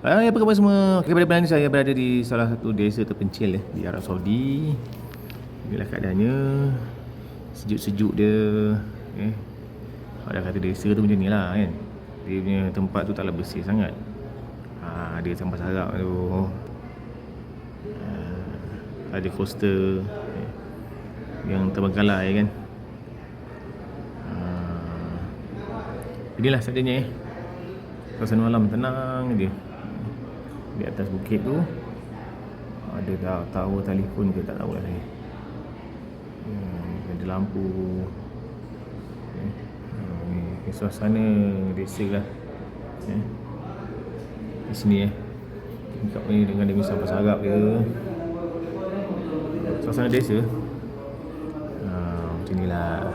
Ah, apa khabar semua? Okay, pada bulan ni saya berada di salah satu desa terpencil eh, di Arab Saudi. Inilah keadaannya. Sejuk-sejuk dia. Eh. Ada kata desa tu macam ni lah kan. Dia punya tempat tu taklah bersih sangat. Ha, ada sampah sarap tu. Ah, ada coaster eh, yang terbengkalai kan. Ah, inilah seadanya eh. Suasana malam tenang je di atas bukit tu ada dah tower telefon ke tak tahu lah saya hmm, ada lampu. Eh, hmm, ni ni suasana desa lah. Eh. di sini eh. Tingkap ni dengan dia sampah sarap dia suasana desa. Ha, macam ni lah.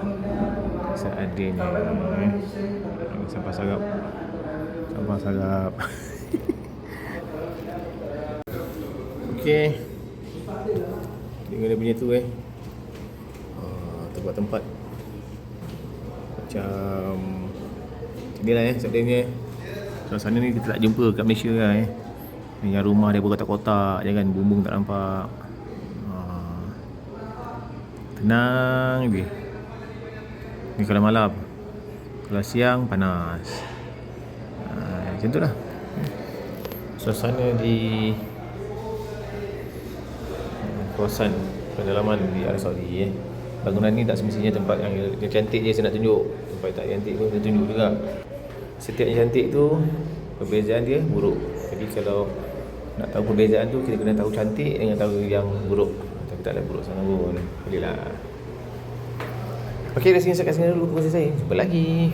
Seadanya eh. sampah sarap sampah sarap Okey. Dengan dia punya tu eh. Uh, tempat-tempat macam ni lah eh seadanya. Suasana ni kita tak jumpa kat Malaysia lah eh. Yang rumah dia berkotak-kotak je kan, bumbung tak nampak. Uh, tenang je. Ni kalau malam. Kalau siang panas. Uh, macam tu lah. Suasana di kawasan pedalaman di Arab Saudi eh. Bangunan ni tak semestinya tempat yang, yang cantik je saya nak tunjuk. Tempat tak cantik pun saya tunjuk juga. Setiap yang cantik tu perbezaan dia buruk. Jadi kalau nak tahu perbezaan tu kita kena tahu cantik dengan tahu yang buruk. Tapi tak ada buruk sangat pun. Bolehlah. Okey, dah sini saya kat sini dulu kepada saya. Jumpa lagi.